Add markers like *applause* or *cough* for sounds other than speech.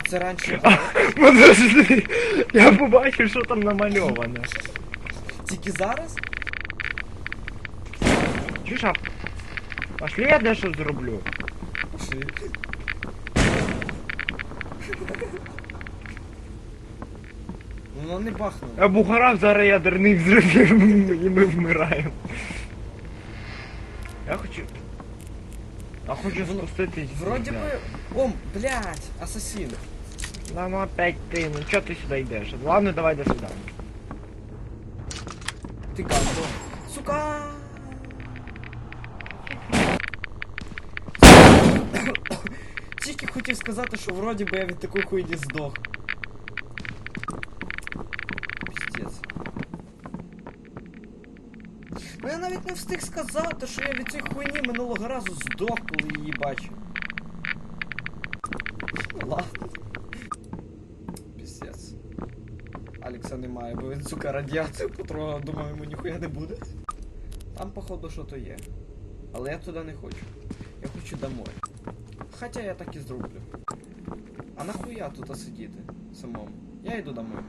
це раніше було. Подожди, я побачив, що там намальоване. Тільки зараз? Чуєш, а пошли я дещо зроблю. Пошли. Ну, Воно не бахнуло. Я Бухарав зараз ядерний взрив і ми вмираємо. Я хочу. Я хочу Воно- спуститись. Вроді Да. би... Ом, блядь, асасін. Да ну опять ты, ну чё ты сюда идешь? Ладно, давай до свидания. Ти гандон. Сука! *coughs* Тільки хотів сказати, що вроді би я від такої хуйні здох. Ну я навіть не встиг сказати, що я від цієї хуйні минулого разу здох, коли її бачив. Ладно. Піздець. Алекса немає, бо він, сука, радіацію потрогав, думаю, йому ніхуя не буде. Там, походу, що то є. Але я туди не хочу. Я хочу домой. Хоча я так і зроблю. А нахуя тут сидіти самому? Я йду домой.